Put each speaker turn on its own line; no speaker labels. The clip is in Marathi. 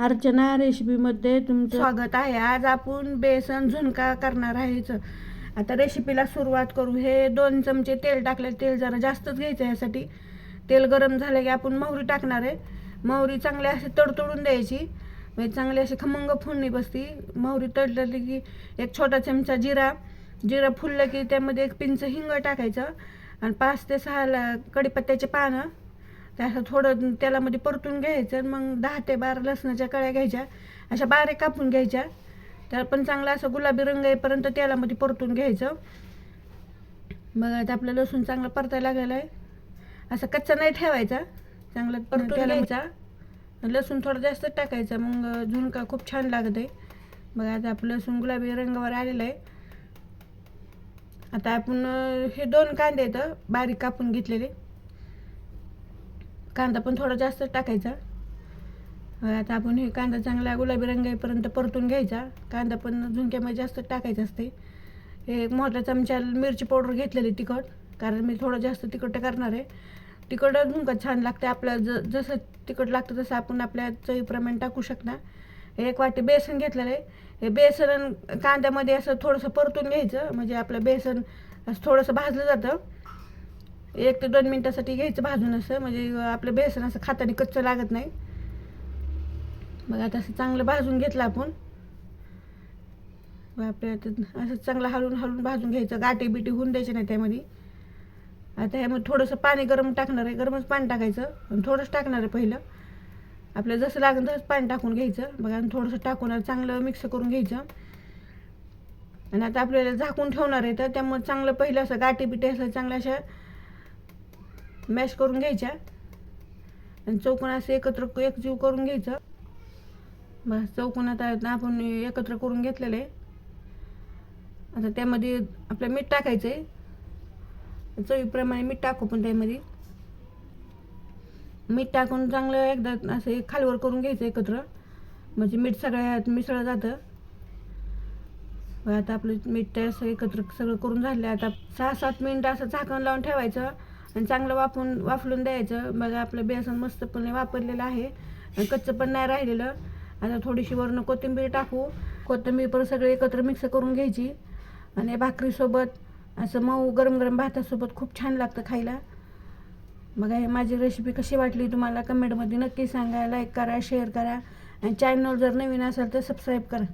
अर्चना रेसिपीमध्ये तुमचं
स्वागत आहे. आज आपण बेसन झुणका करणार आहेच. आता रेसिपीला सुरुवात करू. हे दोन चमचे तेल टाकले तेल जरा जास्तच घ्यायचं यासाठी. तेल गरम झालं की आपण मोहरी टाकणार आहे. मोहरी चांगली अशी तडतडून द्यायची. म्हणजे चांगली अशी खमंग फुडणी बसती. मोहरी तडतडली की एक छोटा चमचा जिरा. जिरा फुललं की त्यामध्ये एक पिंच हिंग टाकायचं. आणि पाच ते सहा कडीपत्त्याचे पानं. त्याचं थोडं तेलामध्ये परतून घ्यायचं मग दहा ते बारा लसणाच्या कळ्या घ्यायच्या. अशा बारीक कापून घ्यायच्या. त्याला पण चांगला असं गुलाबी रंग येईपर्यंत तेलामध्ये परतून घ्यायचं. मग आता आपलं लसूण चांगलं परतायला लागलेलं आहे. असं कच्चा नाही ठेवायचा. चांगलं परतून घ्यायचा. लसूण थोडं जास्त टाकायचं. मग झुणका खूप छान लागत आहे मग आता आपलं लसूण गुलाबी रंगावर आलेलं आहे. आता आपण हे दोन कांदे आहेत बारीक कापून घेतलेले. कांदा पण थोडा जास्त टाकायचा. आता आपण हे कांदा चांगला गुलाबी रंगाईपर्यंत परतून घ्यायचा. कांदा पण झुणक्यामध्ये जास्त टाकायचा असते. हे एक मोठ्या चमचा मिरची पावडर घेतलेली तिखट कारण मी थोडं जास्त तिखट करणार आहे. तिखट झुणका छान लागते आपल्या ज जसं तिखट लागतं तसं आपण आपल्या चवीप्रमाणे टाकू शकता. हे एक वाटी बेसन घेतलेलं आहे. हे बेसन कांद्यामध्ये असं थोडंसं परतून घ्यायचं म्हणजे आपलं बेसन असं थोडंसं भाजलं जातं. एक ते दोन मिनटासाठी घ्यायचं भाजून असं म्हणजे आपलं बेसन असं खाताने कच्चं लागत नाही. मग आता असं चांगलं भाजून घेतलं आपण. आपल्या आता असं चांगलं हलवून हलवून भाजून घ्यायचं. गाठी बिटी होऊन द्यायचे नाही त्यामध्ये. आता ह्यामध्ये थोडंसं पाणी गरम टाकणार आहे. गरमच पाणी टाकायचं. आणि थोडंच टाकणार आहे पहिलं. आपल्याला जसं लागेल तसंच पाणी टाकून घ्यायचं. बघा आणि थोडंसं टाकून चांगलं मिक्स करून घ्यायचं. आणि आता आपल्याला झाकून ठेवणार आहे तर त्यामुळे चांगलं पहिलं असं गाठी बिटी असं चांगलं अशा मॅश करून घ्यायच्या. आणि चौकोन असं एकत्र एकजीव करून घ्यायचं. बस चौकोन आता आपण एकत्र करून घेतलेलं. आहे आता त्यामध्ये आपलं मीठ टाकायचं आहे चवीप्रमाणे मीठ टाकू पण त्यामध्ये. मीठ टाकून चांगलं एकदा असं एक खालवर करून घ्यायचं एकत्र. म्हणजे मीठ सगळ्यात मिसळलं जातं. आता आपलं मीठ असं एकत्र सगळं करून झालं. आता सहा सात मिनटं असं झाकण लावून ठेवायचं. आणि चांगलं वाफून वाफलून द्यायचं. बघा आपलं बेसन मस्तपणे वापरलेलं आहे. आणि कच्चं पण नाही राहिलेलं. आता थोडीशी वरून कोथिंबीर टाकू. कोथिंबीर पण सगळे एकत्र मिक्स करून घ्यायची. आणि भाकरीसोबत असं मऊ गरम गरम भातासोबत खूप छान लागतं खायला. बघा हे माझी रेसिपी कशी वाटली तुम्हाला कमेंटमध्ये नक्की सांगा. लाईक करा शेअर करा. आणि चॅनल जर नवीन असेल तर सबस्क्राईब करा.